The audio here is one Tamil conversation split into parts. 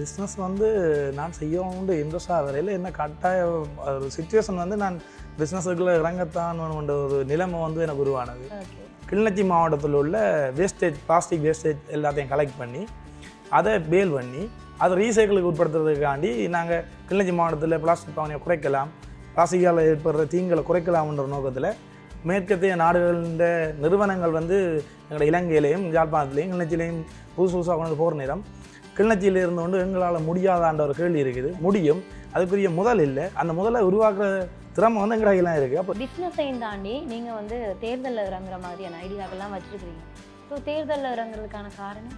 பிஸ்னஸ் வந்து நான் செய்யணும்னு இன்ட்ரெஸ்டாக வரையில் என்ன கட்டாய ஒரு சுச்சுவேஷன் வந்து நான் பிஸ்னஸுக்குள்ளே இறங்கத்தான் ஒரு நிலைமை வந்து எனக்கு உருவானது. கிளிநொச்சி மாவட்டத்தில் உள்ள வேஸ்டேஜ் பிளாஸ்டிக் வேஸ்டேஜ் எல்லாத்தையும் கலெக்ட் பண்ணி அதை பேல் பண்ணி அதை ரீசைக்கிளுக்கு உட்படுத்துறதுக்காண்டி நாங்கள் கிளிநொச்சி மாவட்டத்தில் பிளாஸ்டிக் பாவனையை குறைக்கலாம் பிளாஸ்டிக்கால் ஏற்படுற தீங்களை குறைக்கலாம்ன்ற நோக்கத்தில் மேற்கத்திய நாடுகளின் நிறுவனங்கள் வந்து எங்களோட இலங்கையிலையும் யாழ்ப்பாணத்திலையும் கிளிநொச்சியிலையும் புதுசு புதுசாக கொண்டு போகிற நேரம் கிளிநொச்சியில் இருந்து கொண்டு எங்களால் முடியாதான்ற ஒரு கேள்வி இருக்குது. முடியும். அதுக்குரிய முதல் இல்லை. அந்த முதலை உருவாக்குற திறமை வந்து எங்கள் கையில் இருக்குது அப்போ பிஸ்னஸையும் தாண்டி நீங்கள் வந்து தேர்தலில் இறங்குற மாதிரியான ஐடியாக்கெல்லாம் வச்சுருக்கிறீங்க. ஸோ தேர்தலில் இறங்குறதுக்கான காரணம்?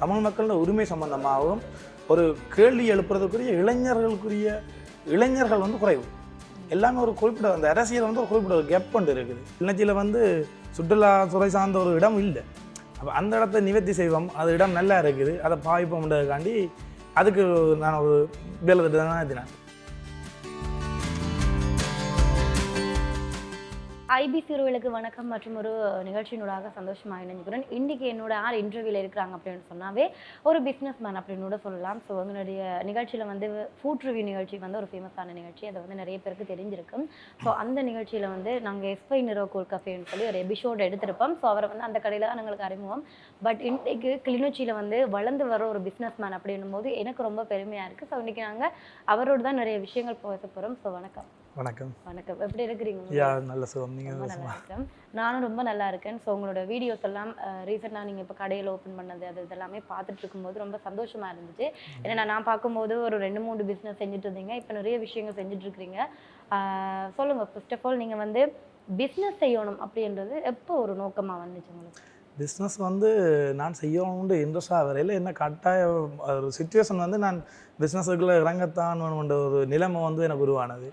தமிழ் மக்களோட உரிமை சம்பந்தமாகவும் ஒரு கேள்வி எழுப்புறதுக்குரிய இளைஞர்களுக்குரிய இளைஞர்கள் வந்து குறைவு. எல்லாமே ஒரு குறிப்பிட்ட அந்த அரசியல் வந்து ஒரு குறிப்பிட்ட ஒரு கேப் கொண்டு இருக்குது. கிளிநொச்சியில் வந்து சுற்றுலாத்துறை சார்ந்த ஒரு இடம் இல்லை. அப்போ அந்த இடத்த நிவர்த்தி செய்வோம். அது இடம் நல்லா இருக்குது. அதை பாய்ப்போம்ன்றதுக்காண்டி அதுக்கு நான் ஒரு வேலை திட்டம் தான் ஐபிசி உறவுகளுக்கு வணக்கம் மற்றும் ஒரு நிகழ்ச்சியினூடாக சந்தோஷமாக இணைஞ்சுக்கிறேன். இன்றைக்கி என்னோட யார் இன்டர்வியூவில் இருக்கிறாங்க அப்படின்னு சொன்னாவே ஒரு பிஸ்னஸ் மேன் அப்படின்னு கூட சொல்லலாம். ஸோ உங்களுடைய நிகழ்ச்சியில் வந்து ஃபுட் ரிவ்யூ நிகழ்ச்சி வந்து ஒரு ஃபேமஸான நிகழ்ச்சி. அதை வந்து நிறைய பேருக்கு தெரிஞ்சிருக்கும் ஸோ அந்த நிகழ்ச்சியில் வந்து நாங்கள் எஸ்பை நிரோ கோல் கஃபேன்னு சொல்லி ஒரு எபிசோட் எடுத்திருப்போம். ஸோ அவரை வந்து அந்த கடையில் தான் எங்களுக்கு அறிமுகம். பட் இன்றைக்கு கிளிநொச்சியில் வந்து வளர்ந்து வர ஒரு பிஸ்னஸ் மேன் அப்படின்னும் போது எனக்கு ரொம்ப பெருமையாக இருக்குது ஸோ இன்றைக்கி நாங்கள் அவரோடு தான் நிறைய விஷயங்கள் பேச போகிறோம் ஸோ வணக்கம். வணக்கம். வணக்கம். எப்படி இருக்கிறீங்க? யா நல்ல சுகம். நீங்கள் நல்லா இருக்கேன். நானும் ரொம்ப நல்லா இருக்கேன். ஸோ உங்களோட வீடியோஸ் எல்லாம் ரீசெண்டாக நீங்கள் இப்போ கடையில் ஓப்பன் பண்ணது அது இதெல்லாமே பார்த்துட்டு இருக்கும்போது ரொம்ப சந்தோஷமா இருந்துச்சு. ஏன்னா நான் பார்க்கும்போது ஒரு ரெண்டு மூணு பிஸ்னஸ் செஞ்சுட்டு இருந்தீங்க. இப்போ நிறைய விஷயங்கள் செஞ்சுட்டு இருக்கிறீங்க. ஆஹ் சொல்லுங்க. ஃபர்ஸ்ட் ஆஃப் ஆல் நீங்கள் வந்து பிஸ்னஸ் செய்யணும் அப்படின்றது எப்போ ஒரு நோக்கமாக வந்துச்சு உங்களுக்கு? பிஸ்னஸ் வந்து நான் செய்யணும்னு இன்ட்ரெஸ்டாக வரையில் என்ன கட்டாய ஒரு சுச்சுவேஷன் வந்து நான் பிஸ்னஸுக்குள்ளே இறங்கத்தான் வேணுமென்ற ஒரு நிலைமை வந்து எனக்கு உருவானது.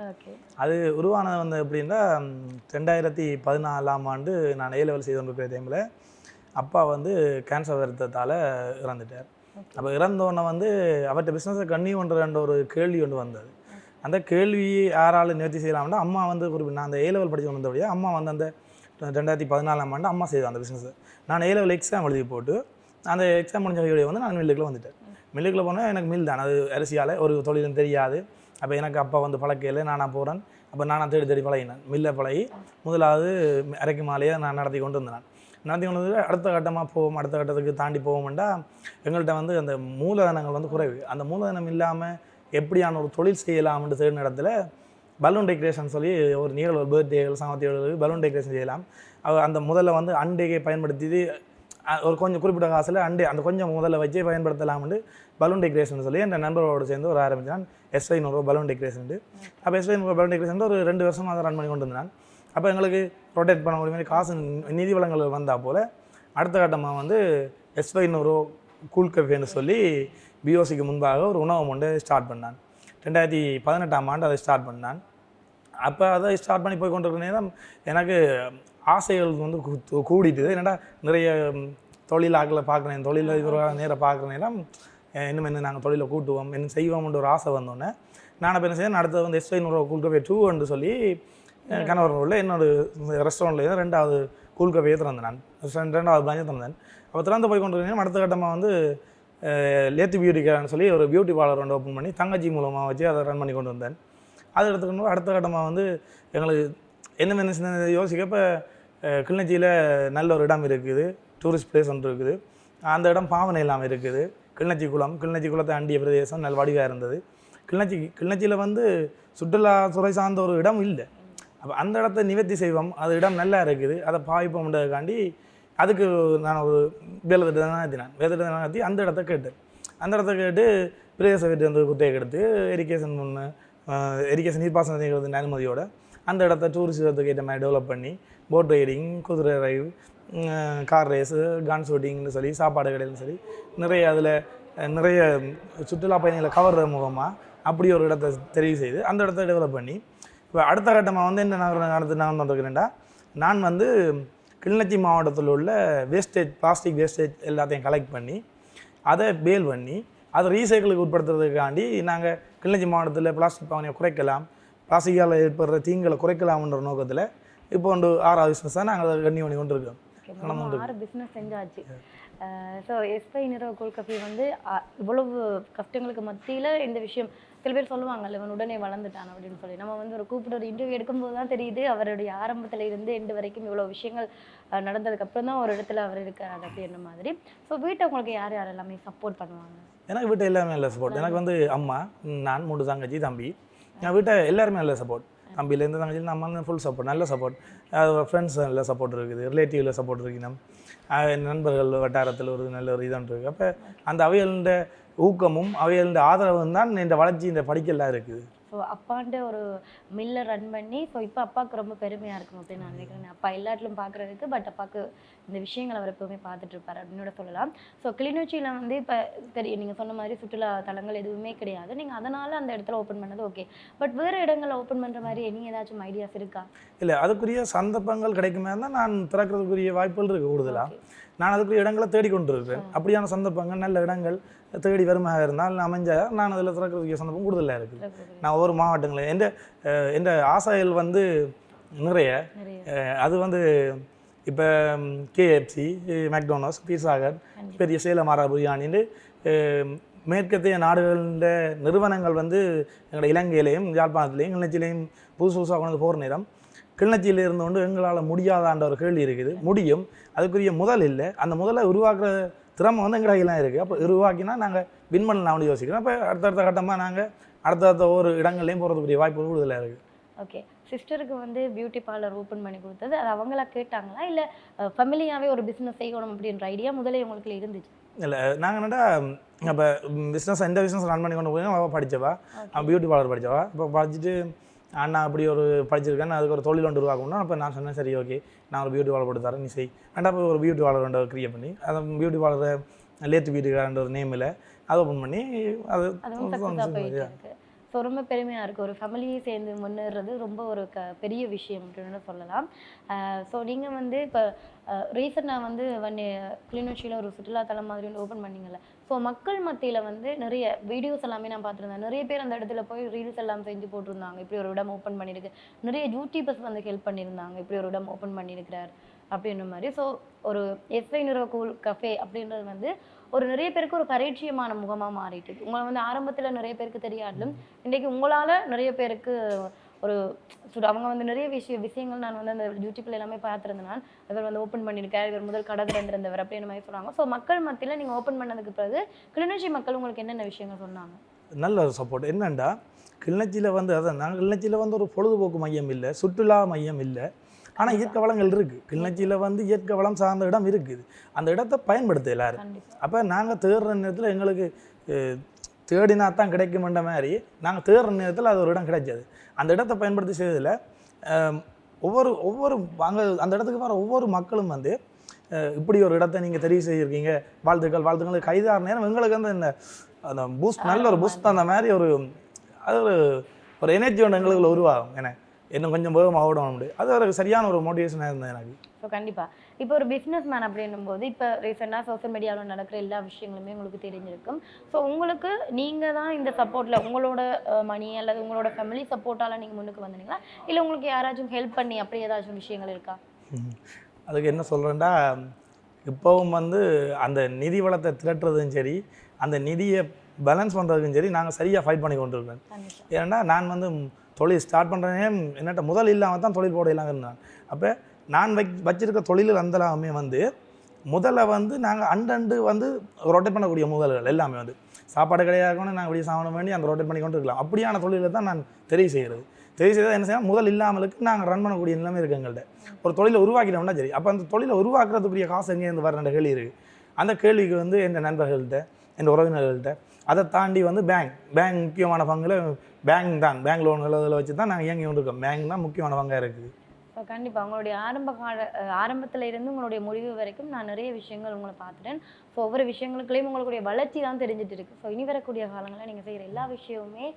அது உருவானது வந்து எப்படின்னா ரெண்டாயிரத்தி பதினாலாம் ஆண்டு நான் ஏ லெவல் செய்து கொண்டிருக்கிற டைமில் அப்பா வந்து கேன்சர் வருத்தத்தால் இறந்துட்டார். அப்போ இறந்தோடனே வந்து அவர்கிட்ட பிஸ்னஸை கன்னியூ பண்ணுறன்ற ஒரு கேள்வி ஒன்று வந்தது. அந்த கேள்வியை யாரால் நிவர்த்தி செய்யலாம்னா அம்மா வந்து குறிப்பிட்ட நான் அந்த ஏ லெவல் படிச்சு வந்தபடியே அம்மா வந்து அந்த ரெண்டாயிரத்தி பதினாலாம் ஆண்டு அம்மா செய்த அந்த பிஸ்னஸ் நான் ஏ லெவல் எக்ஸாம் எழுதி போட்டு அந்த எக்ஸாம் முடிஞ்ச வீடியோ வந்து நான் மில்லுக்குள்ள வந்துட்டேன். மில்லுக்குள்ள போனால் எனக்கு மில் தான். அது அரிசியால் ஒரு தொழிலும் தெரியாது. அப்போ எனக்கு அப்பா வந்து பழக்கையில் நானாக போகிறேன் அப்போ நானாக தேடி தேடி பழகினேன். மில்லை பழகி முதலாவது அரைக்கு மாலையை நான் நடத்தி கொண்டு வந்தேன் நடத்தி கொண்டு வந்து அடுத்த கட்டமாக போவோம். அடுத்த கட்டத்துக்கு தாண்டி போவோம்டா. எங்கள்கிட்ட வந்து அந்த மூலதனங்கள் வந்து குறைவு. அந்த மூலதனம் இல்லாமல் எப்படியான ஒரு தொழில் செய்யலாம்ன்ற தேடின இடத்துல பலூன் டெக்கரேஷன் சொல்லி ஒரு நிகழ்வு பர்த்டேகள் சாமத்தியோட பலூன் டெக்கரேஷன் செய்யலாம். அந்த முதல்ல வந்து அண்டையை பயன்படுத்தி ஒரு கொஞ்சம் குறிப்பிட்ட காசில் அண்டை அந்த கொஞ்சம் முதல்ல வச்சே பயன்படுத்தலாம்னு பலூன் டெக்கரேஷன் சொல்லி என் நண்பரோடு சேர்ந்து ஒரு ஆரம்பித்தான் எஸ்ஐ நூறுரூவா பலூன் டெக்கரேஷன் அப்போ எஸ்ஐ நூறுரூவா பலூன் டெக்கரேஷன் ஒரு ரெண்டு வருஷமாக அதை ரன் பண்ணி கொண்டு இருந்தான் அப்போ எங்களுக்கு ரொட்டேட் பண்ண முடியும்? மாதிரி காசு நிதி வளங்கள் வந்தால் போல் அடுத்த கட்டமாக வந்து எஸ்ஐ நூறு கூல் கஃபேன்னு சொல்லி பிஓசிக்கு முன்பாக ஒரு உணவு ஒன்று ஸ்டார்ட் பண்ணான். ரெண்டாயிரத்தி பதினெட்டாம் ஆண்டு அதை ஸ்டார்ட் பண்ணான். அப்போ அதை ஸ்டார்ட் பண்ணி போய் கொண்டிருக்கிற நேரம் எனக்கு ஆசைகள் வந்து கூடிட்டுது. என்னடா நிறைய தொழிலாக்களை பார்க்குறேன் தொழில் நேரம் பார்க்குற நேரம் அஹ், இன்னும் என்ன நாங்கள் தொழிலை கூட்டுவோம் என்ன செய்வோம்ன்ற ஒரு ஆசை வந்தோடனே நான் அப்போ என்ன செய்யணும் அடுத்தது வந்து எஸ்ஐ நூறு கூல் டூன்னு சொல்லி கணவர் உள்ள என்னோடய ரெஸ்டாரண்ட்லேருந்து ரெண்டாவது கூல் திறந்தேன் நான். ரெண்டாவது பிராஞ்சை திறந்தேன். அப்போ திறந்து போய் கொண்டு அடுத்த கட்டமாக வந்து லேத்து பியூட்டி கேர்னு சொல்லி ஒரு பியூட்டி பார்லர் ஒன்று ஓப்பன் பண்ணி தங்கச்சி மூலமாக வச்சு அதை ரன் பண்ணி கொண்டு வந்தேன். அது எடுத்துக்கணும் அடுத்த கட்டமாக வந்து எங்களுக்கு என்ன சின்ன யோசிக்கப்போ கிளிநொச்சியில் நல்ல ஒரு இடம் இருக்குது டூரிஸ்ட் பிளேஸ் ஒன்று இருக்குது. அந்த இடம் பாவனை இல்லாமல் இருக்குது. கிளிநொச்சி குளம் கிளிநொச்சி குளத்தை அண்டிய பிரதேசம் நல்ல வடிவாக இருந்தது. கிளிநொச்சி கிளிநொச்சியில் வந்து சுற்றுலாத்துறை சார்ந்த ஒரு இடம் இல்லை. அப்போ அந்த இடத்த நிவர்த்தி செய்வோம். அது இடம் நல்லா இருக்குது. அதை பாவிப்போம்ன்றதுக்காண்டி அதுக்கு நான் ஒரு வேலை திட்டம் நடத்தினேன் வேலை திட்டம் நடத்தி அந்த இடத்த கேட்டேன். அந்த இடத்த கேட்டு பிரதேச வீட்டு வந்து குத்தையை எடுத்து எரிகேஷன் ஒன்று எரிகேஷன் நீர்ப்பாசன நிகழ்வு அனுமதியோட அந்த இடத்த டூரிஸ்டத்துக்கு ஏற்ற மாதிரி டெவலப் பண்ணி போட் ரைடிங் குதிரை ரைவ் கார் ரேஸு கன் ஷூட்டிங்னு சொல்லி சாப்பாடு கடைன்னு சொல்லி நிறைய அதில் நிறைய சுற்றுலா பயணிகளை கவர்ற முகமாக அப்படி ஒரு இடத்த தெரிவு செய்து அந்த இடத்த டெவலப் பண்ணி இப்போ அடுத்த கட்டமாக வந்து என்ன நகரம் நடத்து நான் வந்துருக்கிறேன்டா நான் வந்து கிளிநொச்சி மாவட்டத்தில் உள்ள வேஸ்டேஜ் பிளாஸ்டிக் வேஸ்டேஜ் எல்லாத்தையும் கலெக்ட் பண்ணி அதை பேல் பண்ணி அதை ரீசைக்கிளுக்கு உட்படுத்துறதுக்காண்டி நாங்கள் கிளிநொச்சி மாவட்டத்தில் பிளாஸ்டிக் பாவனையை குறைக்கலாம் பிளாஸ்டிக்கால் ஏற்படுற தீங்களை குறைக்கலாம்ன்ற நோக்கத்தில் இப்போ ஒன்று ஆறாவது பிஸ்னஸ் தான் நாங்கள் அதை கண்ணி பண்ணி கொண்டு இருக்கோம். ஆறு பிஸ்னஸ் செஞ்சாச்சு. ஸோ எஸ்பை நிறவ கோல் கஃபே வந்து இவ்வளவு கஷ்டங்களுக்கு மத்தியில் இந்த விஷயம் சில பேர் சொல்லுவாங்கல்ல இவன் உடனே வளர்ந்துட்டான் அப்படின்னு சொல்லி. நம்ம வந்து ஒரு கூப்பிட்டு ஒரு இன்டர்வியூ எடுக்கும்போது தான் தெரியுது அவருடைய ஆரம்பத்துல இருந்து எண்டு வரைக்கும் இவ்வளோ விஷயங்கள் அஹ், நடந்ததுக்கு அப்புறம் தான் ஒரு இடத்துல அவர் இருக்கார். அப்படின்ற மாதிரி? ஸோ வீட்டை உங்களுக்கு யார் யார் எல்லாமே சப்போர்ட் பண்ணுவாங்க? எனக்கு வீட்டை எல்லாமே நல்ல சப்போர்ட் எனக்கு வந்து அம்மா நான் மூணு தங்கச்சி தம்பி. என் வீட்டை எல்லாருமே நல்ல சப்போர்ட் தம்பியிலேருந்து தங்கச்சி நம்ம ஃபுல் சப்போர்ட் நல்ல சப்போர்ட் ஃப்ரெண்ட்ஸ் நல்ல சப்போர்ட் இருக்குது. ரிலேட்டிவில் சப்போர்ட் இருக்குது நம்ம நண்பர்கள் வட்டாரத்தில் ஒரு நல்ல ஒரு இதான் இருக்குது அப்போ அந்த அவைகள ஊக்கமும் அவைகள ஆதரவும் தான் இந்த வளர்ச்சி இந்த படிக்கலாம் இருக்குது. ஸோ அப்பாண்ட ஒரு மில்லை ரன் பண்ணி ஸோ இப்போ அப்பாவுக்கு ரொம்ப பெருமையாக இருக்கும் அப்படின்னு நான் நினைக்கிறேன். அப்பா எல்லாட்டிலும் பார்க்குறதுக்கு பட் அப்பாவுக்கு இந்த விஷயங்கள் அவர் எப்பவுமே பார்த்துட்டு இருப்பார் அப்படின்னு சொல்லலாம். ஸோ கிளிநொச்சியில் வந்து இப்போ தெரியும் நீங்கள் சொன்ன மாதிரி சுற்றுலா தலங்கள் எதுவுமே கிடையாது. நீங்கள் அதனால் அந்த இடத்துல ஓப்பன் பண்ணது ஓகே பட் வேறு இடங்களில் ஓப்பன் பண்ணுற மாதிரி நீங்கள் ஏதாச்சும் ஐடியாஸ் இருக்கா? இல்லை அதுக்குரிய சந்தர்ப்பங்கள் கிடைக்குமே தான் நான் திறக்கிறதுக்குரிய வாய்ப்புகள் இருக்குது கூடுதலாக. நான் அதுக்குரிய இடங்களை தேடிக்கொண்டு இருக்கிறேன் அப்படியான சந்தர்ப்பங்கள் நல்ல இடங்கள் தேடி வருமாக இருந்தால் அமைஞ்ச நான் அதில் திறக்கிறதுக்கு சந்தர்ப்பம் கூடுதலாக இருக்குது. நான் ஒவ்வொரு மாவட்டங்களில் எந்த எந்த ஆசைகள் வந்து நிறைய அது வந்து இப்போ கேஎஃப்சி மெக்டோனல்ஸ் பீஸாகட் பெரிய சேலமாரா பிரியாணின்னு அஹ், மேற்கத்திய நாடுகளின் நிறுவனங்கள் வந்து எங்களோட இலங்கையிலையும் யாழ்ப்பாணத்திலையும் கிளிநொச்சியிலையும் புதுசு புதுசாக கொண்டு போகிற நேரம் கிளிநொச்சியில் இருந்து கொண்டு எங்களால் முடியாதான்ற ஒரு கேள்வி இருக்குது. முடியும். அதுக்குரிய முதல் இல்லை. அந்த முதலை உருவாக்குற திறமை வந்து எங்கள் கையிலாம் இருக்குது அப்போ உருவாக்கினா நாங்கள் வின் பண்ணலாம் அப்படி யோசிக்கிறோம். அப்போ அடுத்தடுத்த கட்டமாக நாங்கள் அடுத்தடுத்த ஒவ்வொரு இடங்கள்லையும் போகிறதுக்குரிய வாய்ப்பு கூடுதலாக இருக்குது ஓகே சிஸ்டருக்கு வந்து பியூட்டி பார்லர் ஓப்பன் பண்ணி கொடுத்தது. அது அவங்களா கேட்டாங்களா? இல்லை ஃபேமிலியாகவே ஒரு பிஸ்னஸ் செய்யணும் அப்படின்ற ஐடியா முதலே உங்களுக்கு இருந்துச்சு? இல்லை நாங்கள் என்னடா இப்போ பிஸ்னஸ் எந்த பிஸ்னஸ் ரன் பண்ணி கொண்டு போய் அவள் படித்தவா பியூட்டி பார்லர் படித்தவா இப்போ படிச்சுட்டு அண்ணா அப்படி ஒரு படிச்சிருக்கேன் அதுக்கு ஒரு தொழில் ஒன்று உருவாக்கணும் அப்போ நான் சொன்னேன் சரி ஓகே நான் ஒரு பியூட்டி பார்லர் போட்டு தரேன் நீ செய். வேண்டாம் போய் ஒரு பியூட்டி பார்லர் ஒன்று கிரியேட் பண்ணி அதை பியூட்டி பார்லரை லேத்து பியூட்டிக்காரன்ற ஒரு நேமில் அதை ஓப்பன் பண்ணி அது ஸோ ரொம்ப பெருமையாக இருக்குது ஒரு ஃபேமிலியை சேர்ந்து முன்னேறது ரொம்ப ஒரு க பெரிய விஷயம் அப்படின்னு சொல்லலாம். ஸோ நீங்கள் வந்து இப்போ ரீசெண்டாக வந்து வன்னி கிளிநொச்சியில் ஒரு சுற்றுலாத்தலம் மாதிரி ஒன்று ஓப்பன் பண்ணீங்கல்ல ஸோ மக்கள் மத்தியில் வந்து நிறைய வீடியோஸ் எல்லாமே நான் பார்த்துருந்தேன். நிறைய பேர் அந்த இடத்துல போய் ரீல்ஸ் எல்லாம் செஞ்சு போட்டிருந்தாங்க. இப்படி ஒரு இடம் ஓப்பன் பண்ணியிருக்கு. நிறைய யூடியூபர்ஸ் வந்து ஹெல்ப் பண்ணியிருந்தாங்க. இப்படி ஒரு இடம் ஓப்பன் பண்ணியிருக்கிறார் அப்படின்ற மாதிரி. ஸோ ஒரு எஸ்ஐ நிறுவக்கூல் கஃபே அப்படின்றது வந்து ஒரு நிறைய பேருக்கு ஒரு பரிச்சயமான முகமாக மாறிட்டு. உங்களை வந்து ஆரம்பத்தில் நிறைய பேருக்கு தெரியாட்டிலும் இன்றைக்கு உங்களால் நிறைய பேருக்கு ஒரு அவங்க வந்து நிறைய விஷய விஷயங்கள் நான் வந்து அந்த யூடியூப்ல எல்லாமே பார்த்துருந்தேன் நான் இவர் வந்து ஓப்பன் பண்ணியிருக்கார் இவர் முதல் கடை திறந்திருந்தவர் அப்படின்ற மாதிரி சொன்னாங்க ஸோ மக்கள் மத்தியில் நீங்கள் ஓப்பன் பண்ணதுக்கு பிறகு கிளிநொச்சி மக்கள் உங்களுக்கு என்னென்ன விஷயங்கள் சொன்னாங்க? நல்ல ஒரு சப்போர்ட் என்னண்டா? கிளிநொச்சியில் வந்து அதான் நாங்கள் கிளிநொச்சியில் வந்து ஒரு பொழுதுபோக்கு மையம் இல்லை சுற்றுலா மையம் இல்லை. ஆனால் இயற்கை வளங்கள் இருக்குது கிளிநொச்சியில் வந்து இயற்கை வளம் சார்ந்த இடம் இருக்குது அந்த இடத்தை பயன்படுத்த எல்லாரும். அப்போ நாங்கள் தேடுற நேரத்தில் எங்களுக்கு தேடினா தான் கிடைக்குமென்ற மாதிரி நாங்கள் தேடுற நேரத்தில் அது ஒரு இடம் கிடைச்சது. அந்த இடத்தை பயன்படுத்தி செய்ததில் ஒவ்வொரு ஒவ்வொரு அங்கே அந்த இடத்துக்கு வர ஒவ்வொரு மக்களும் வந்து இப்படி ஒரு இடத்த நீங்கள் தெரிவு செய்திருக்கீங்க. வாழ்த்துக்கள் வாழ்த்துக்கள். கைதார நேரம் எங்களுக்கு வந்து இந்த அந்த பூஸ்ட் நல்ல ஒரு பூஸ்ட் அந்த மாதிரி ஒரு அது ஒரு ஒரு எனர்ஜி ஒன்று எங்களுக்குள்ள உருவாகும். என இன்னும் கொஞ்சம் வேகமாக ஓடணும் அப்படி. அது ஒரு சரியான ஒரு மோட்டிவேஷனாக இருந்தது எனக்கு. ஸோ கண்டிப்பாக இப்போ ஒரு பிஸ்னஸ் மேன் அப்படின்னும் போது இப்போ ரீசெண்டாக சோஷியல் மீடியாவில் நடக்கிற எல்லா விஷயங்களுமே உங்களுக்கு தெரிஞ்சிருக்கும். ஸோ உங்களுக்கு நீங்கள் தான் இந்த சப்போர்ட்டில் உங்களோட மணி அல்லது உங்களோட ஃபேமிலி சப்போர்ட்டால் நீங்கள் முன்னுக்கு வந்தீங்களா? இல்லை உங்களுக்கு யாராச்சும் ஹெல்ப் பண்ணி அப்படி ஏதாச்சும் விஷயங்கள் இருக்கா. அதுக்கு என்ன சொல்கிறேன்டா இப்போவும் வந்து அந்த நிதி வளத்தை திரட்டுறதும் சரி அந்த நிதியை பேலன்ஸ் பண்ணுறதுக்கும் சரி நாங்கள் சரியாக ஃபைட் பண்ணி கொண்டு இருக்கோம் ஏன்னா நான் வந்து தொழில் ஸ்டார்ட் பண்ணுறேனே என்னட்ட முதல் இல்லாமல் தான் தொழில் போட இல்லாமல் இருந்தேன் அப்போ நான் வை வச்சிருக்க தொழில் அந்தலாமே வந்து முதல்ல வந்து நாங்கள் அண்டண்டு வந்து ரொட்டேட் பண்ணக்கூடிய முதல்கள் எல்லாமே வந்து. சாப்பாடு கிடையாதுன்னு நாங்கள் இப்படி சாப்பிட வேண்டி அந்த ரொட்டேட் பண்ணி கொண்டு இருக்கலாம். அப்படியான தொழிலை தான் நான் தெரிவு செய்கிறது தெரிவு செய்தால் என்ன செய்யலாம் முதல் இல்லாமலுக்கு நாங்கள் ரன் பண்ணக்கூடிய நிலைமை இருக்குது எங்கள்கிட்ட ஒரு தொழிலை உருவாக்கிட்டோம்னா சரி அப்போ அந்த தொழிலை உருவாக்குறதுக்குரிய காசு எங்கேருந்து வர கேள்வி இருக்குது அந்த கேள்விக்கு வந்து என் நண்பர்கள்ட்ட என் உறவினர்கள்ட்ட அதை தாண்டி வந்து பேங்க் பேங்க் முக்கியமான பங்கில் பேங்க் தான் பேங்க் லோன்கள் அதில் வச்சு தான் நாங்கள் இயங்கி கொண்டிருக்கோம். பேங்க் தான் முக்கியமான பங்காக இருக்குது. ஸோ கண்டிப்பாக உங்களுடைய ஆரம்ப கால ஆரம்பத்துல இருந்து உங்களுடைய முடிவு வரைக்கும் நான் நிறைய விஷயங்கள் உங்களை பார்த்துட்டேன். ஸோ ஒவ்வொரு விஷயங்களுக்குள்ளேயும் உங்களுடைய வளர்ச்சி தான் தெரிஞ்சுட்டு இருக்கு. ஸோ இனி வரக்கூடிய காலங்களில் நீங்கள் செய்கிற எல்லா விஷயமுமே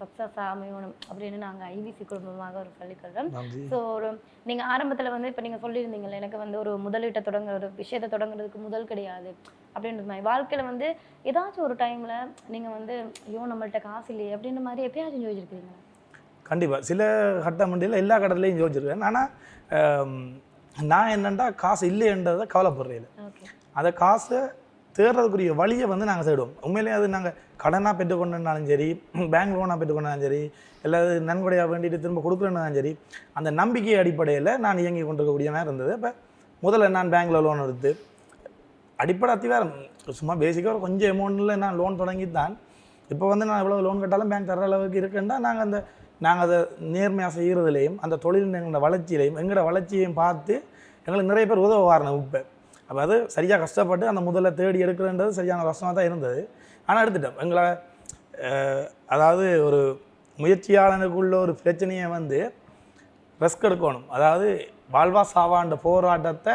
சக்ஸஸாக அமையணும் அப்படின்னு நாங்கள் ஐபிசி குடும்பமாக ஒரு சொல்லிக்கிறோம் நன்றி. ஸோ ஒரு நீங்கள் ஆரம்பத்தில் வந்து இப்போ நீங்கள் சொல்லியிருந்தீங்கல்ல எனக்கு வந்து ஒரு முதலீட்டை தொடங்குற ஒரு விஷயத்தை தொடங்குறதுக்கு முதல் கிடையாது அப்படின்ற மாதிரி. வாழ்க்கையில் வந்து ஏதாச்சும் ஒரு டைமில் நீங்கள் வந்து ஐயோ நம்மள்ட்ட காசு இல்லையே அப்படின்ற மாதிரி எப்பயாச்சும் யோசிச்சிருக்கீங்களா கண்டிப்பாக சில கட்ட மண்டியில் எல்லா கடத்துலையும் யோசிச்சிருக்கேன். ஆனால் நான் என்னென்னா காசு இல்லைன்றதை கவலைப்படுறேன் ஓகே. அதை காசை தேடுறதுக்குரிய வழியை வந்து நாங்கள் தேடுவோம். உண்மையிலேயே அது நாங்கள் கடனாக பெற்றுக்கொண்டாலும் சரி பேங்க் லோனாக பெற்றுக்கொண்டாலும் சரி இல்லை அது நன்கொடையாக வேண்டிட்டு திரும்ப கொடுக்குறேன்னாலும் சரி அந்த நம்பிக்கை அடிப்படையில் நான் இயங்கி கொண்டிருக்கக்கூடிய மாதிரி இருந்தது. இப்போ முதல்ல நான் பேங்க்கில் லோன் எடுத்து அடிப்படை அத்திவாரம் சும்மா பேசிக்காக ஒரு கொஞ்சம் அமௌண்ட்டில் நான் லோன் தொடங்கி தான் இப்போ வந்து நான் எவ்வளோ லோன் கட்டாலும் பேங்க் தர அளவுக்கு இருக்குன்னா நாங்கள் அந்த நாங்கள் அதை நேர்மையாக செய்கிறதுலையும் அந்த தொழில் எங்களோட வளர்ச்சியிலையும் எங்களோட வளர்ச்சியையும் பார்த்து எங்களுக்கு நிறைய பேர் உதவ வரணும் இப்போ. அப்போ அது சரியாக கஷ்டப்பட்டு அந்த முதல்ல தேடி எடுக்கிறன்றது சரியான கஷ்டமாக தான் இருந்தது. ஆனால் எடுத்துட்டோம். எங்களை அதாவது ஒரு முயற்சியாளனுக்குள்ள ஒரு பிரச்சனையை வந்து ரெஸ்க் எடுக்கணும். அதாவது வாழ்வா சாவான்ற போராட்டத்தை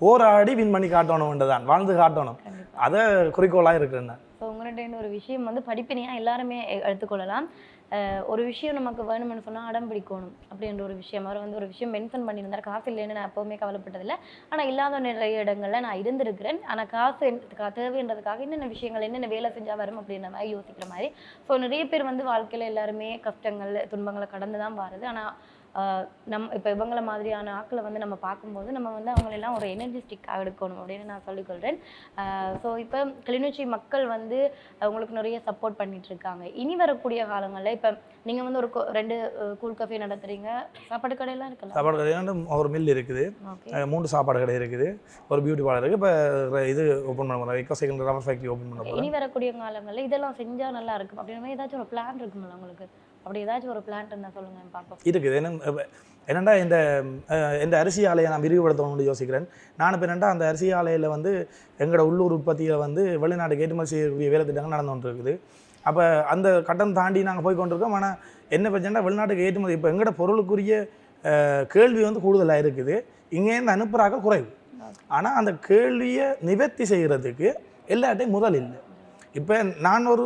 போராடி வின் பண்ணி காட்டணும்ன்றதான் வாழ்ந்து காட்டணும். அதை குறிக்கோளாக இருக்கிறேன் நான். ஸோ உங்கள்கிட்ட ஒரு விஷயம் வந்து படிப்பினையாக எல்லாருமே எடுத்துக்கொள்ளலாம் ஒரு விஷயம் நமக்கு வேணும்னு சொன்னால் அடம் பிடிக்கணும் அப்படின்ற ஒரு விஷயம். அவர் வந்து ஒரு விஷயம் மென்ஷன் பண்ணியிருந்தார். காசு இல்லைன்னு நான் எப்போவுமே கவலைப்பட்டதில்லை. ஆனால் இல்லாத நிறைய இடங்களில் நான் இருந்திருக்கிறேன். ஆனால் காசு கா- தேவைன்றதுக்காக என்னென்ன விஷயங்கள் என்னென்ன வேலை செஞ்சால் வரும் அப்படின்ற மாதிரி யோசிக்கிற மாதிரி. ஸோ நிறைய பேர் வந்து வாழ்க்கையில் எல்லாருமே கஷ்டங்கள் துன்பங்களை கடந்து தான் வருது. ஆனால் நம் இப்போ இவங்கள மாதிரியான ஆட்களை வந்து நம்ம பார்க்கும்போது நம்ம வந்து அவங்களெல்லாம் ஒரு எனர்ஜிஸ்டிக்காக எடுக்கணும் அப்படின்னு நான் சொல்லிக்கொள்கிறேன் ஸோ இப்போ கிளிநொச்சி மக்கள் வந்து உங்களுக்கு நிறைய சப்போர்ட் பண்ணிட்டு இருக்காங்க. இனி வரக்கூடிய காலங்களில் இப்போ நீங்கள் வந்து ஒரு ரெண்டு கூல் கஃபே நடத்துறீங்க. சாப்பாடு கடையெல்லாம் இருக்கலாம் சாப்பாடு கடை ஒரு மில் இருக்குது. மூன்று சாப்பாடு கடை இருக்குது. ஒரு பியூட்டி பார்லர் இருக்குது இப்போ இது ஓப்பன் பண்ண போகிறோம் எக்கோ செகண்ட் ரவர் ஃபேக்ட்ரி ஓப்பன் பண்ண போகிறோம் இனி வரக்கூடிய காலங்களில் இதெல்லாம் செஞ்சா நல்லா இருக்கும் அப்படின்ற மாதிரி ஏதாச்சும் ஒரு பிளான் இருக்குமில்ல உங்களுக்கு? அப்படி ஏதாச்சும் ஒரு பிளான் இருந்தால் சொல்லுங்க பார்ப்போம் இருக்குது என்ன இந்த இந்த அரிசி ஆலையை நான் விரிவுபடுத்தணும்னு யோசிக்கிறேன். நான் இப்போ என்னடா அந்த அரிசி ஆலையில் வந்து எங்களோட உள்ளூர் உற்பத்தியை வந்து வெளிநாட்டுக்கு ஏற்றுமதி செய்யக்கூடிய வேலை திட்டங்கள் நடந்து கொண்டு இருக்குது அப்போ அந்த கட்டம் தாண்டி நாங்கள் போய் கொண்டிருக்கோம். ஆனால் என்ன பிரச்சனை வெளிநாட்டுக்கு ஏற்றுமதி இப்போ எங்களோட பொருளுக்குரிய கேள்வி வந்து கூடுதலாக இருக்குது. இங்கேருந்து அனுப்புகிறாங்க குறைவு. ஆனால் அந்த கேள்வியை நிவர்த்தி செய்கிறதுக்கு எல்லாட்டையும் முதல் இல்லை. இப்போ நான் ஒரு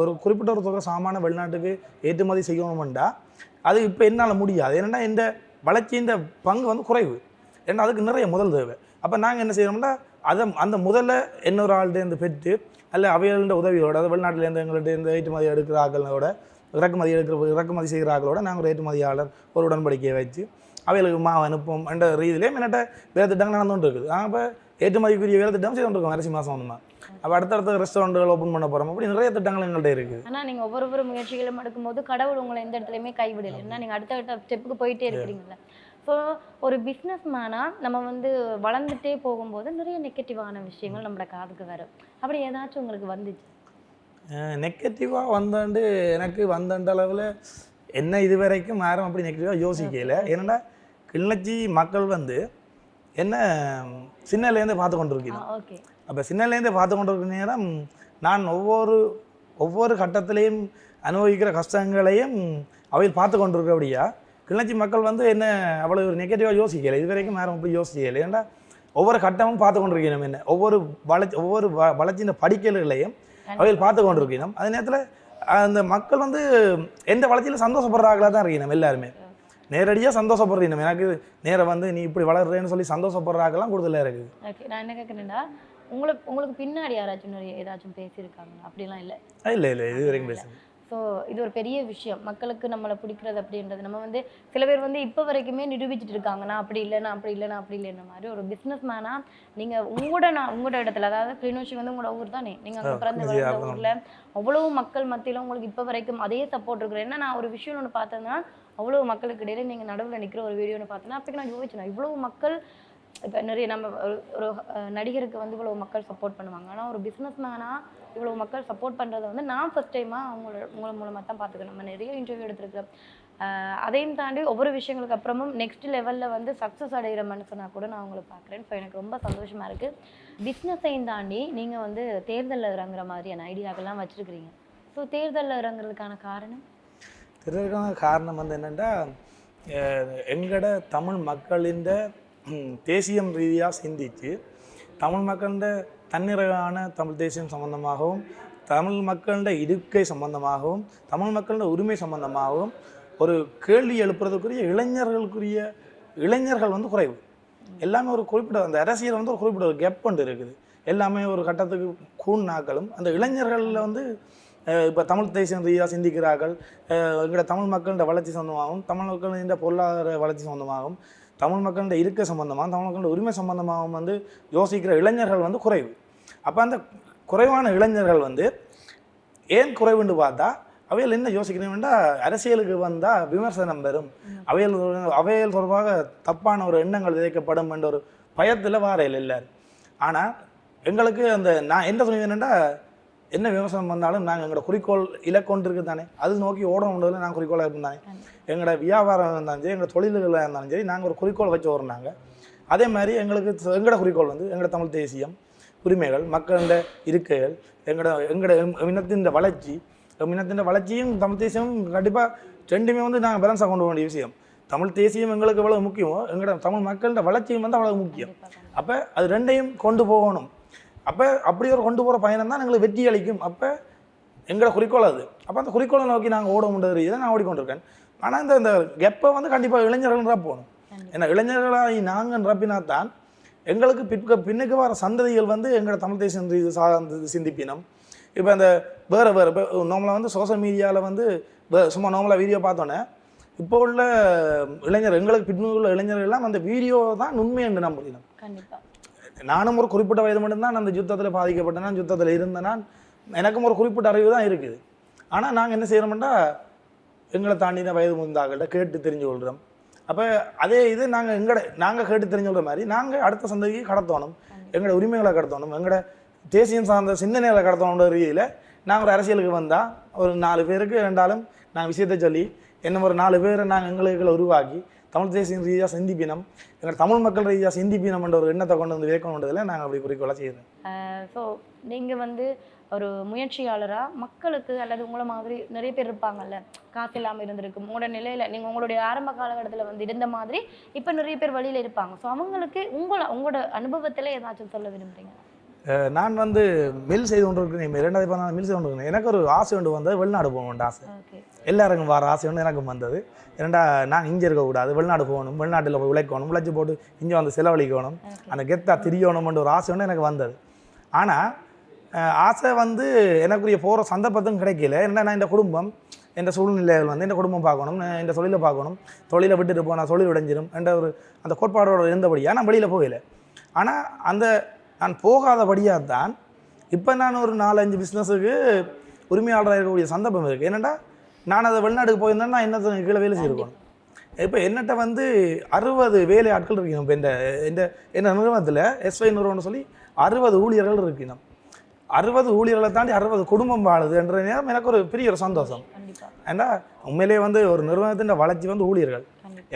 ஒரு குறிப்பிட்ட ஒரு தொகை சாமான வெளிநாட்டுக்கு ஏற்றுமதி செய்யணும்டா அது இப்போ என்னால் முடியாது. என்னென்னா இந்த வளர்ச்சியின் பங்கு வந்து குறைவு. ஏன்னா அதுக்கு நிறைய முதல் தேவை. அப்போ நாங்கள் என்ன செய்யணும்னா அதை அந்த முதல்ல இன்னொரு ஆள்கிட்டேருந்து பெற்று அல்ல அவைகளோட உதவியோட அதாவது வெளிநாட்டிலேருந்து எங்கள்கிட்ட இந்த ஏற்றுமதி எடுக்கிற ஆக்களோட இறக்குமதி எடுக்கிற இறக்குமதி செய்கிற ஆக்களோட நாங்கள் ஒரு ஏற்றுமதியாளர் ஒரு உடன்படிக்கையை வச்சு அவைகளுக்கு மாவு அனுப்பும் என்ற ரீதியிலே என்னட்ட வேலை திட்டங்கள் நடந்துகிட்டு இருக்குது. நாங்கள் இப்போ ஏற்றுமதிக்குரிய வேலை திட்டம் செய்து இருக்கோம் அரிசி மாதம் ஒன்றுமா அப்போ அடுத்தடுத்த ரெஸ்டாரண்ட்டுகள் ஓப்பன் பண்ண போகிறோம் அப்படி நிறைய திட்டங்கள் எங்கள்கிட்ட இருக்குது ஆனா நீங்க ஒவ்வொரு ஒவ்வொரு முயற்சிகளும் எடுக்கும்போது கடவுள் உங்களை எந்த இடத்துலையுமே கைவிடலை. ஏன்னா நீங்க அடுத்த ஸ்டெப்புக்கு போயிட்டே இருக்கிறீங்கல்ல. ஸோ ஒரு பிஸ்னஸ் நம்ம வந்து வளர்ந்துட்டே போகும்போது நிறைய நெகட்டிவான விஷயங்கள் நம்மளோட காதுக்கு வரும். அப்படி ஏதாச்சும் உங்களுக்கு வந்துச்சு? நெகட்டிவாக வந்தாண்டு எனக்கு வந்தண்ட அளவில் என்ன இது வரைக்கும் யாரும் அப்படி நெகட்டிவாக யோசிக்கல. ஏன்னா கிளிநொச்சி மக்கள் வந்து என்ன சின்னலேருந்து பார்த்து கொண்டிருக்கிறோம் ஓகே. அப்போ சின்னலேருந்து பார்த்து கொண்டிருக்கிற நேரம் நான் ஒவ்வொரு ஒவ்வொரு கட்டத்திலையும் அனுபவிக்கிற கஷ்டங்களையும் அவையில் பார்த்து கொண்டிருக்கபடியா கிளிநொச்சி மக்கள் வந்து என்ன அவ்வளோ ஒரு நெகட்டிவாக யோசிக்கலை. இது வரைக்கும் யாரும் அப்படி யோசிக்கலை. ஏன்னா ஒவ்வொரு கட்டமும் பார்த்து கொண்டிருக்கணும் என்ன. ஒவ்வொரு வளர்ச்சி ஒவ்வொரு வ வளர்ச்சியின் படிக்கல்களையும் அவையில் பார்த்து கொண்டிருக்கணும் அதே நேரத்தில் அந்த மக்கள் வந்து எந்த வளர்ச்சியில் சந்தோஷப்படுறாங்களா தான் இருக்கணும் எல்லாருமே. நேரடியாக சந்தோஷப்படுறீங்க எனக்கு நேரம் வந்து நீ இப்படி வளர்றேன்னு சொல்லி சந்தோஷப்படுறாங்கலாம் கூடுதலாக இருக்குது. ஓகே நான் என்ன கேட்குறேன்னா உங்களுக்கு உங்களுக்கு பின்னாடி யாராச்சும் ஏதாச்சும் பேசியிருக்காங்களா? அப்படிலாம் இல்லை? இல்லை இல்லை இது வரைக்கும் பேசுங்க ஸோ இது ஒரு பெரிய விஷயம். மக்களுக்கு நம்மளை பிடிக்கிறது அப்படின்றது. நம்ம வந்து சில பேர் வந்து இப்போ வரைக்குமே நிரூபிச்சிட்டு இருக்காங்க. நான் அப்படி இல்லை நான் அப்படி இல்லை நான் அப்படி இல்லைன்ற மாதிரி ஒரு பிஸ்னஸ் மேனாக நீங்கள் உங்களோட நான் உங்களோட இடத்துல அதாவது கிளிநொச்சி வந்து உங்களோட ஊர் தானே? நீங்கள் அங்கே பிறந்து வளர்ந்த. ஊரில் அவ்வளோ மக்கள் மத்தியில உங்களுக்கு இப்போ வரைக்கும் அதே சப்போர்ட் இருக்கிற என்ன நான் ஒரு விஷயம் ஒன்று பார்த்தேன்னா அவ்வளோ மக்களுக்கு இடையில நீங்கள் நடுவில் நிற்கிற ஒரு வீடியோன்னு பார்த்தோன்னா பார்த்தேன்னா அப்போ நான் யோசிச்சேன். இவ்வளோ மக்கள் இப்போ நிறைய நம்ம ஒரு- நடிகருக்கு வந்து இவ்வளோ மக்கள் சப்போர்ட் பண்ணுவாங்க. ஆனால் ஒரு பிஸ்னஸ் மேனாக இவ்வளோ மக்கள் சப்போர்ட் பண்ணுறத வந்து நான் ஃபர்ஸ்ட் டைமாக அவங்களோட உங்களை மூலமாக தான் பார்த்துக்கிறேன் நம்ம நிறைய இன்டர்வியூ எடுத்திருக்கோம். அதையும் தாண்டி ஒவ்வொரு விஷயங்களுக்கு அப்புறமும் நெக்ஸ்ட் லெவலில் வந்து சக்ஸஸ் அடைகிற மனுஷனாக கூட நான் உங்களை பார்க்குறேன். ஸோ எனக்கு ரொம்ப சந்தோஷமாக இருக்குது பிஸ்னஸையும் தாண்டி நீங்கள் வந்து தேர்தலில் இறங்குற மாதிரியான ஐடியாக்கெல்லாம் வச்சுருக்கிறீங்க. ஸோ தேர்தலில் இறங்குறதுக்கான காரணம்? இதற்கான காரணம் வந்து என்னென்னா எங்களோட தமிழ் மக்களின் தேசியம் ரீதியாக சிந்திச்சு தமிழ் மக்களின் தன்னிறைவான தமிழ் தேசியம் சம்பந்தமாகவும் தமிழ் மக்களின் இருக்கை சம்பந்தமாகவும் தமிழ் மக்களின் உரிமை சம்பந்தமாகவும் ஒரு கேள்வி எழுப்புறதுக்குரிய இளைஞர்களுக்குரிய இளைஞர்கள் வந்து குறைவு. எல்லாமே ஒரு குறிப்பிட்ட அந்த அரசியல் வந்து ஒரு குறிப்பிட்ட ஒரு கெப் ஒன்று இருக்குது. எல்லாமே ஒரு கட்டத்துக்கு கூண்ணாக்களும் அந்த இளைஞர்களில் வந்து இப்போ தமிழ் தேசியம் ரீதியாக சிந்திக்கிறார்கள். எங்களோட தமிழ் மக்களின் வளர்ச்சி சொந்தமாகவும் தமிழ் மக்களின் பொருளாதார வளர்ச்சி சொந்தமாகவும் தமிழ் மக்களிட இருக்க சம்பந்தமாக தமிழ் மக்களோட உரிமை சம்பந்தமாகவும் வந்து யோசிக்கிற இளைஞர்கள் வந்து குறைவு. அப்போ அந்த குறைவான இளைஞர்கள் வந்து ஏன் குறைவுன்னு பார்த்தா அவையில் என்ன யோசிக்கிறீங்கன்னா அரசியலுக்கு வந்தால் விமர்சனம் பெறும். அவையல் அவையல் தொடர்பாக தப்பான ஒரு எண்ணங்கள் விதைக்கப்படும் என்ற ஒரு பயத்தில் வாரையில் இல்லை ஆனால் எங்களுக்கு அந்த நான் என்ன சொல்லுவேன்னா என்ன விமர்சனம் வந்தாலும் நாங்கள் எங்களோட குறிக்கோள் இலக்கொண்டு இருக்குது தானே அது நோக்கி ஓடணுன்றதுல நாங்கள் குறிக்கோளாக இருந்தானே எங்களோட வியாபாரம் இருந்தாலும் சரி எங்களோட தொழில்களாக இருந்தாலும் சரி நாங்கள் ஒரு குறிக்கோள் வச்சு ஓடுனாங்க அதே மாதிரி எங்களுக்கு எங்களோட குறிக்கோள் வந்து எங்களோட தமிழ் தேசியம் உரிமைகள் மக்களோட இருக்கைகள் எங்களோட எங்களோட இனத்தின் வளர்ச்சி இனத்தின் வளர்ச்சியும் தமிழ் தேசியமும் கண்டிப்பாக ரெண்டுமே வந்து நாங்கள் பேலன்ஸாக கொண்டு போக வேண்டிய விஷயம். தமிழ் தேசியம் எங்களுக்கு எவ்வளோ முக்கியமோ எங்களோட தமிழ் மக்களோட வளர்ச்சியும் வந்து அவ்வளோ முக்கியம். அப்போ அது ரெண்டையும் கொண்டு போகணும். அப்போ அப்படி ஒரு கொண்டு போகிற பயணம் தான் எங்களுக்கு வெற்றி அளிக்கும். அப்போ எங்களோட குறிக்கோள் அது அப்போ அந்த குறிக்கோளை நோக்கி நாங்கள் ஓட முடியாது இதை நான் ஓடிக்கொண்டிருக்கேன். ஆனால் இந்த இந்த கெப்பை வந்து கண்டிப்பாக இளைஞர்கள் நிரப்பணும் ஏன்னா இளைஞர்களாகி நாங்கள் நிரப்பினா தான் எங்களுக்கு பிற்க பின்னுக்கு வர சந்ததிகள் வந்து எங்களோட தமிழ் தேசியம் சார்ந்து சிந்திப்பினம். இப்போ இந்த வேறு வேறு இப்போ நார்மலாக வந்து சோஷியல் மீடியாவில் வந்து சும்மா நார்மலாக வீடியோ பார்த்தோன்னே இப்போ உள்ள இளைஞர் எங்களுக்கு பின்னு உள்ள இளைஞர்கள் எல்லாம் அந்த வீடியோ தான் உண்மை என்று கண்டிப்பா. நானும் ஒரு குறிப்பிட்ட வயது மட்டும்தான் அந்த யுத்தத்தில் பாதிக்கப்பட்டேன் நான் யுத்தத்தில் இருந்தேன்னா எனக்கும் ஒரு குறிப்பிட்ட அறிவு தான் இருக்குது. ஆனால் நாங்கள் என்ன செய்கிறோம்னா எங்களை தாண்டின வயது முந்தாக்கள்கிட்ட கேட்டு தெரிஞ்சு கொள்கிறோம் அப்போ அதே இது நாங்கள் எங்கட நாங்கள் கேட்டு தெரிஞ்சு கொள்கிற மாதிரி நாங்கள் அடுத்த சந்ததிக்கு கடத்தணும். எங்களோட உரிமைகளை கடத்தணும். எங்களோட தேசியம் சார்ந்த சிந்தனைகளை கடத்தணுன்ற ரீதியில் நாங்கள் ஒரு அரசியலுக்கு வந்தால் ஒரு நாலு பேருக்கு ரெண்டாலும் நாங்கள் விஷயத்தை சொல்லி என்ன ஒரு நாலு பேரை நாங்கள் எங்களுக்குள்ள உருவாக்கி தமிழ் தேசியம் ரீதியாக சிந்திப்பினம் எங்கள் தமிழ் மக்கள் ரீதியாக சிந்திப்பினம் என்ற ஒரு எண்ணத்தை கொண்டு வந்து வேக்கணுன்றதில் நாங்கள் அப்படி குறிக்கோளாக செய்கிறோம் ஸோ நீங்கள் வந்து ஒரு முயற்சியாளராக மக்களுக்கு அல்லது உங்களை மாதிரி நிறைய பேர் இருப்பாங்கல்ல காசு இல்லாமல் இருந்திருக்கு உங்களோட நிலையில் நீங்கள் உங்களுடைய ஆரம்ப காலகட்டத்தில் வந்து இருந்த மாதிரி இப்போ நிறைய பேர் வழியில் இருப்பாங்க. ஸோ அவங்களுக்கு உங்களை உங்களோட அனுபவத்தில் ஏதாச்சும் சொல்ல விரும்புறீங்க நான் வந்து மில் செய்து கொண்டு இருக்கிறேன் இரண்டாயிரத்தி பதினாலு மில் செய்து கொண்டு இருக்கிறேன் எனக்கு ஒரு ஆசை ஒன்று வந்தது வெளிநாடு போகணுன்ற ஆசை. ஓகே. எல்லாருக்கும் வர ஆசை ஒன்று எனக்கும் வந்தது. ஏன்னா நான் இங்கே இருக்கக்கூடாது வெளிநாடு போகணும் வெளிநாட்டில் போய் உழைக்கணும் உழைச்சி போட்டு இங்கே வந்து செலவழிக்கணும் அந்த கெத்தா திரியணும்ன்ற ஒரு ஆசை ஒன்று எனக்கு வந்தது. ஆனால் ஆசை வந்து எனக்குரிய போகிற சந்தர்ப்பத்தும் கிடைக்கல. ஏன்னா நான் இந்த குடும்பம் என்ற சூழ்நிலைகள் வந்து இந்த குடும்பம் பார்க்கணும் இந்த தொழிலை பார்க்கணும் தொழிலை விட்டுட்டு போனால் தொழில் உடைஞ்சிரும் என்ற ஒரு அந்த கோட்பாடோட இருந்தபடியாக நான் வெளியில் போகல. ஆனால் அந்த நான் போகாதபடியாக தான் இப்போ நான் ஒரு நாலஞ்சு பிஸ்னஸுக்கு உரிமையாளராக இருக்கக்கூடிய சந்தர்ப்பம் இருக்குது என்னென்னா நான் அதை வெளிநாட்டுக்கு போயிருந்தேன்னா என்ன கீழே வேலை செய்திருக்கணும் இப்போ என்னட்ட வந்து அறுபது வேலை ஆட்கள் இருக்கணும் இப்போ இந்த இந்த இந்த நிறுவனத்தில் எஸ்ஐ நிறுவனம் சொல்லி அறுபது ஊழியர்கள் இருக்கணும் அறுபது ஊழியர்களை தாண்டி அறுபது குடும்பம் வாழுதுன்ற நேரம் எனக்கு ஒரு பெரிய ஒரு சந்தோஷம். ஏன்னா உண்மையிலேயே வந்து ஒரு நிறுவனத்தின் வளர்ச்சி வந்து ஊழியர்கள்.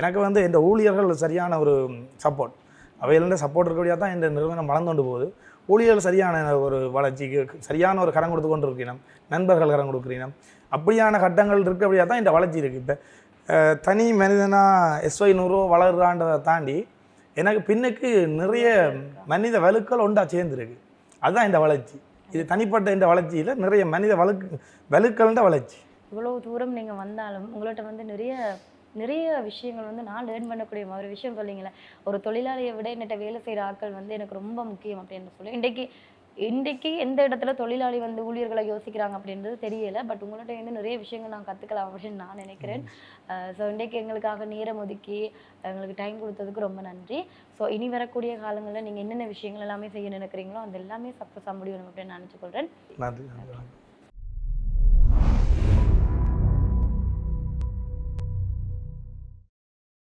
எனக்கு வந்து இந்த ஊழியர்கள் சரியான ஒரு சப்போர்ட் அவையிலிருந்து சப்போர்ட் இருக்கக்கூடிய தான் இந்த நிறுவனம் வளர்ந்து கொண்டு போகுது. ஊழியர்கள் சரியான ஒரு வளர்ச்சிக்கு சரியான ஒரு கரம் கொடுத்து கொண்டு இருக்கிறோம் நண்பர்கள் கரம் கொடுக்கிறீனம் அப்படியான கட்டங்கள் இருக்கபடியாக தான் இந்த வளர்ச்சி இருக்குது இப்போ தனி மனிதனாக எஸ்ஒய் நூறு வளர்றான்றதை தாண்டி எனக்கு பின்னுக்கு நிறைய மனித வலுக்கள் ஒன்றா சேர்ந்துருக்கு. அதுதான் இந்த வளர்ச்சி. இது தனிப்பட்ட இந்த வளர்ச்சியில் நிறைய மனித வலுக்கு வலுக்கள்ன்ற வளர்ச்சி. இவ்வளோ தூரம் நீங்கள் வந்தாலும் உங்கள்கிட்ட வந்து நிறைய நிறைய விஷயங்கள் வந்து நான் லேர்ன் பண்ணக்கூடிய ஒரு விஷயம் சொல்லிங்களேன் ஒரு தொழிலாளியை விட என்னட்ட வேலை செய்கிற ஆட்கள் வந்து எனக்கு ரொம்ப முக்கியம் அப்படின்னு சொல்லி இன்றைக்கு இன்றைக்கு எந்த இடத்துல தொழிலாளி வந்து ஊழியர்களை யோசிக்கிறாங்க அப்படின்றது தெரியல. பட் உங்கள்கிட்ட வந்து நிறைய விஷயங்கள் நான் கற்றுக்கலாம் அப்படின்னு நான் நினைக்கிறேன். ஸோ இன்றைக்கு எங்களுக்காக நேரம் ஒதுக்கி எங்களுக்கு டைம் கொடுத்ததுக்கு ரொம்ப நன்றி. ஸோ இனி வரக்கூடிய காலங்களில் நீங்கள் என்னென்ன விஷயங்கள் எல்லாமே செய்ய நினைக்கிறீங்களோ அது எல்லாமே சக்ஸஸாக முடியும் அப்படின்னு நான் நினச்சிக்கொள்கிறேன் நன்றி.